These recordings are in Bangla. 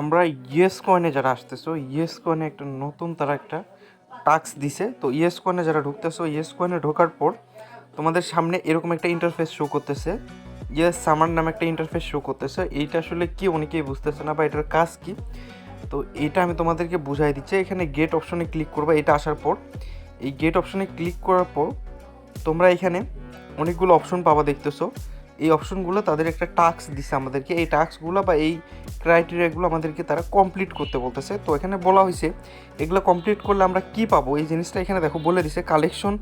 আমরা ইয়েস কয়েনে যারা আসতেছো ইয়েস কয়েনে একটা নতুন তারা একটা টাস্ক দিছে। তো ইয়েস কয়েনে যারা ঢুকতেছো ইয়েস কয়েনে ঢোকার পর তোমাদের সামনে এরকম একটা ইন্টারফেস শো করতেছে। ইয়েস সামার নামে একটা ইন্টারফেস শো করতেছে। এইটা আসলে কি অনেকেই বুঝতেছে না বা এটার কাজ কি? তো এটা আমি তোমাদেরকে বুঝাই দিচ্ছি। এখানে গেট অপশনে ক্লিক করবে, এটা আসার পর। এই গেট অপশনে ক্লিক করার পর তোমরা এখানে অনেকগুলো অপশন পাবা দেখতেছো। এই অপশনগুলো তাদের একটা টাস্ক দিছে আমাদেরকে। এই টাস্কগুলো বা এই ক্রাইটেরিয়াগুলো আমাদেরকে তারা কমপ্লিট করতে বলতেছে। তো এখানে বলা হয়েছে, এগুলো কমপ্লিট করলে আমরা কি পাবো? এই জিনিসটা এখানে দেখো, বলে দিছে collection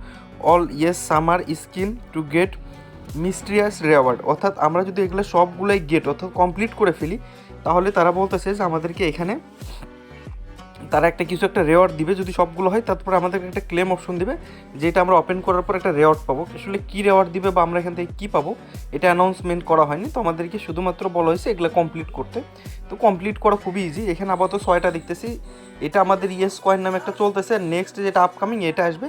all yes summer skin to get mysterious reward অর্থাৎ আমরা যদি এগুলো সবগুলোই গেট অর্থাৎ কমপ্লিট করে ফেলি, তাহলে তারা বলতেছে যে আমাদেরকে এখানে তারা একটা কিছু একটা রেওয়ার্ড দিবে যদি সবগুলো হয়, তারপরে আমাদেরকে একটা ক্লেম অপশন দিবে, যেটা আমরা ওপেন করার পর একটা রেওয়ার্ড পাবো। আসলে কী রেওয়ার্ড দিবে বা আমরা এখান থেকে কী পাবো, এটা অ্যানাউন্সমেন্ট করা হয়নি। তো আমাদেরকে শুধুমাত্র বলা হয়েছে এগুলো কমপ্লিট করতে। তো কমপ্লিট করা খুবই ইজি এখানে আপাতত ছয়টা দেখতেছি। এটা আমাদের ইয়েস কয়েন নামে একটা চলতেছে। নেক্সট যেটা আপকামিং এটা আসবে।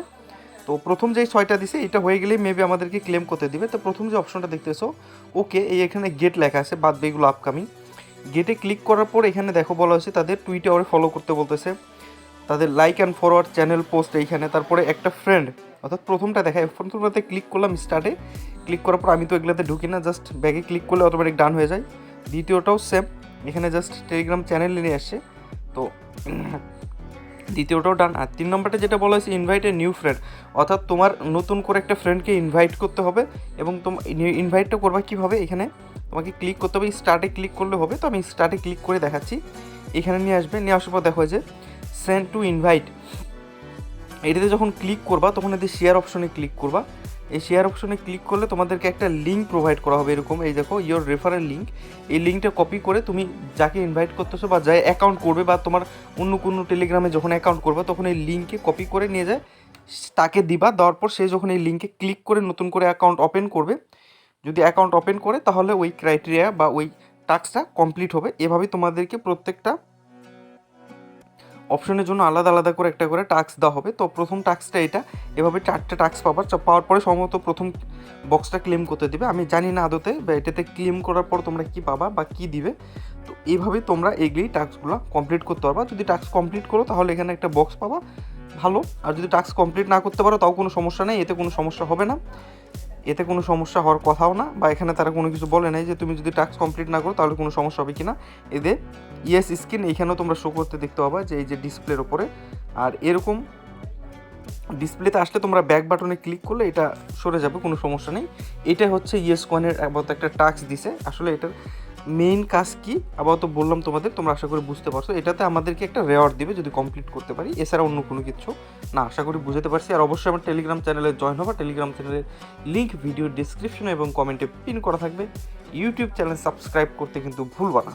তো প্রথম যেই ছয়টা দিছে, এটা হয়ে গেলেই মেবি আমাদেরকে ক্লেম করতে দিবে। তো প্রথম যে অপশনটা দেখতেছো ওকে এই এখানে গেট লেখা আছে, বাদ বাকিগুলো আপকামিং গেটে ক্লিক করার পর এখানে দেখো বলা হয়েছে তাদের টুইটারে ফলো করতে বলতেছে। তাদের like and forward channel post এইখানে, তারপরে একটা ফ্রেন্ড অর্থাৎ প্রথমটা দেখায় প্রথমটাতে ক্লিক করলাম স্টার্টে ক্লিক করার পর আমি তো এগুলোতে ঢুকি না জাস্ট ব্যাগে ক্লিক করলে অটোমেটিক ডান হয়ে যায়। দ্বিতীয়টাও সেম এখানে জাস্ট টেলিগ্রাম চ্যানেল নিয়ে আসছে। তো দ্বিতীয়টাও ডান আর তিন নম্বরটা যেটা বলা হয়েছে ইনভাইট এ নিউ ফ্রেন্ড অর্থাৎ তোমার নতুন করে একটা ফ্রেন্ডকে ইনভাইট করতে হবে এবং তোমার ইনভাইটটা করবা কীভাবে? এখানে তোমাকে ক্লিক করতে হবে স্টার্টে ক্লিক করলে হবে। তো আমি স্টার্টে ক্লিক করে দেখাচ্ছি। এখানে নিয়ে আসবে, নিয়ে আসার পর দেখো যে সেন্ড টু ইনভাইট এটাতে যখন ক্লিক করবা, তখন এতে শেয়ার অপশনে ক্লিক করবা। এই শেয়ার অপশনে ক্লিক করলে তোমাদেরকে একটা লিঙ্ক প্রোভাইড করা হবে এরকম। এই দেখো ইয়োর রেফারেল লিঙ্ক এই লিঙ্কটা কপি করে তুমি যাকে ইনভাইট করতেছো বা যাই অ্যাকাউন্ট করবে বা তোমার অন্য কোনো টেলিগ্রামে যখন অ্যাকাউন্ট করবে, তখন এই লিঙ্কে কপি করে নিয়ে যায়। তাকে দিবা, দেওয়ার পর সে যখন এই লিঙ্কে ক্লিক করে নতুন করে অ্যাকাউন্ট ওপেন করবে যদি অ্যাকাউন্ট ওপেন করে, তাহলে ওই ক্রাইটেরিয়া বা ওই টাস্কটা কমপ্লিট হবে। এভাবেই তোমাদেরকে প্রত্যেকটা অপশনের জন্য আলাদা আলাদা করে একটা করে টাস্ক দেওয়া হবে। তো প্রথম টাস্কটা এটা। এভাবে চারটে টাস্ক পাবার পাওয়ার পরে সম্ভবত প্রথম বক্সটা ক্লেম করতে দিবে। আমি জানি না আদতে, বা এটাতে ক্লেম করার পর তোমরা কি পাবা বা কি দিবে। তো এইভাবে তোমরা এগুলি টাস্কগুলো কমপ্লিট করতে পারবা। যদি টাস্ক কমপ্লিট করো, তাহলে এখানে একটা বক্স পাবা। ভালো। আর যদি টাস্ক কমপ্লিট না করতে পারো, তাও কোনো সমস্যা নেই। এতে কোনো সমস্যা হবে না। এতে কোনো সমস্যা হওয়ার কথাও না, বা এখানে তারা কোনো কিছু বলে নাই যে তুমি যদি টাস্ক কমপ্লিট না করো তাহলে কোনো সমস্যা হবে কি না এদের ইয়েস স্ক্রিন এখানেও তোমরা শো করতে দেখতে পাবা যে এই যে ডিসপ্লের ওপরে আর এরকম ডিসপ্লেতে আসলে তোমরা ব্যাক বাটনে ক্লিক করলে এটা সরে যাবে, কোনো সমস্যা নেই। এটা হচ্ছে ইয়েস কয়েনের আপাতত একটা টাস্ক দিছে। আসলে এটার মেইন কাজ কি? আপাতত বললাম তোমাদের, তোমরা আশা করি বুঝতে পারছ। এটাতে আমাদেরকে একটা রেওয়ার্ড দিবে যদি কমপ্লিট করতে পারি। এছাড়া অন্য কোনো কিছু না, আশা করি বুঝতে পারছি। আর অবশ্যই আমার টেলিগ্রাম চ্যানেলে জয়েন হবা। টেলিগ্রাম চ্যানেলের লিঙ্ক ভিডিও ডিসক্রিপশনে এবং কমেন্টে পিন করা থাকবে। ইউটিউব চ্যানেল সাবস্ক্রাইব করতে কিন্তু ভুলবা না।